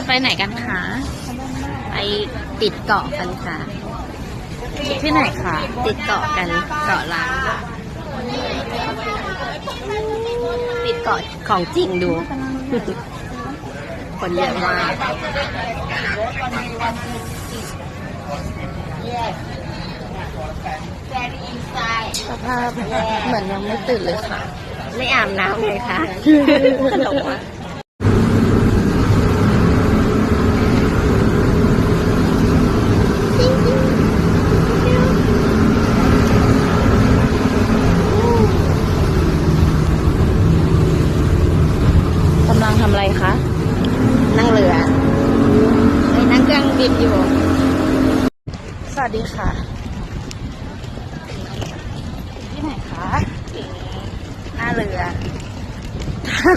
จะไปไหนกันคะ ไปติดเกาะกันค่ะ ที่ไหนคะ ติดเกาะกัน เกาะล้างติดเกาะของจริงดู คนเยอะมากสภาพเหมือนยังไม่ตื่นเลยค่ะ ไม่อาบน้ำเลยค่ะตลกมาก กำลังทำอะไรคะ นั่งเรือไปนั่งเครื่องบินอยู่ ส วัสดีค่ะที่ไหนคะหน้าเรือ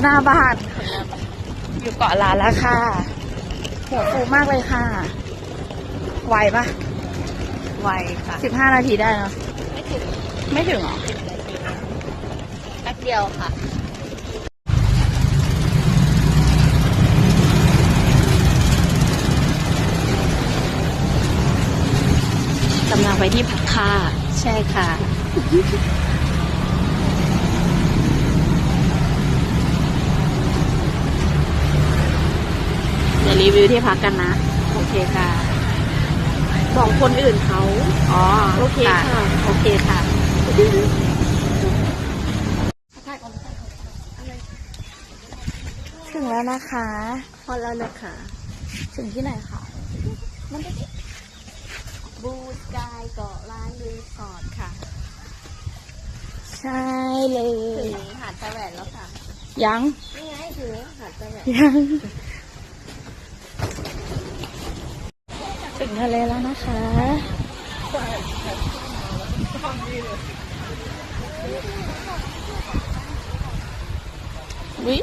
หน้าบ้าน อยู่เกาะล้านแล้วค่ะ หัวฟูมากเลยค่ะ ไวปะไวค่ะสิบห้านาทีได้เนาะไม่ถึง ไม่ถึงเหรอแป๊บเดียวค่ะ กำลังไปที่พักค่ะ ใช่ค่ะ เดี๋ยวรีวิวที่พักกันนะ โอเคค่ะ บอกคนอื่นเขา อ๋อ โอเคค่ะ โอเคค่ะถึงแล้วนะคะ พอแล้วนะคะ ถึงที่ไหนคะ บูสกายเกาะล้านรีสอร์ทค่ะใช่เลถึย งหาดตะแหวนแล้วค่ะยัง นี่ไงถึงหาดตะแหวนยังถึงทะเลแล้วนะคะ วิ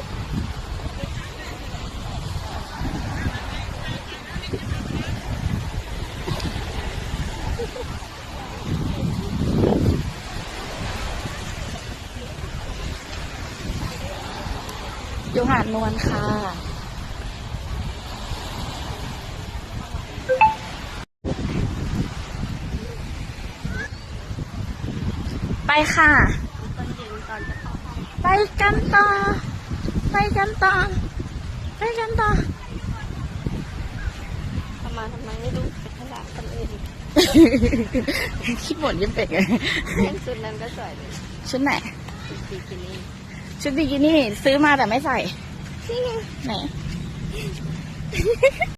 อยู่หาดนวลค่ะ ไปค่ะตอนเย็นตอนจะเข้าห้องไปกันต่อ ไปกันต่อ ไปกันต่อทำมาทำไมไม่รู้ไปขนาดคนอื่นคิดบ่นยิ้มเป็ดไงเล่นชุดนั้นก็สวยเลยชุดไหนชุดบิกินี่ ชุดบิกินี่ซื้อมาแต่ไม่ใส่ไหน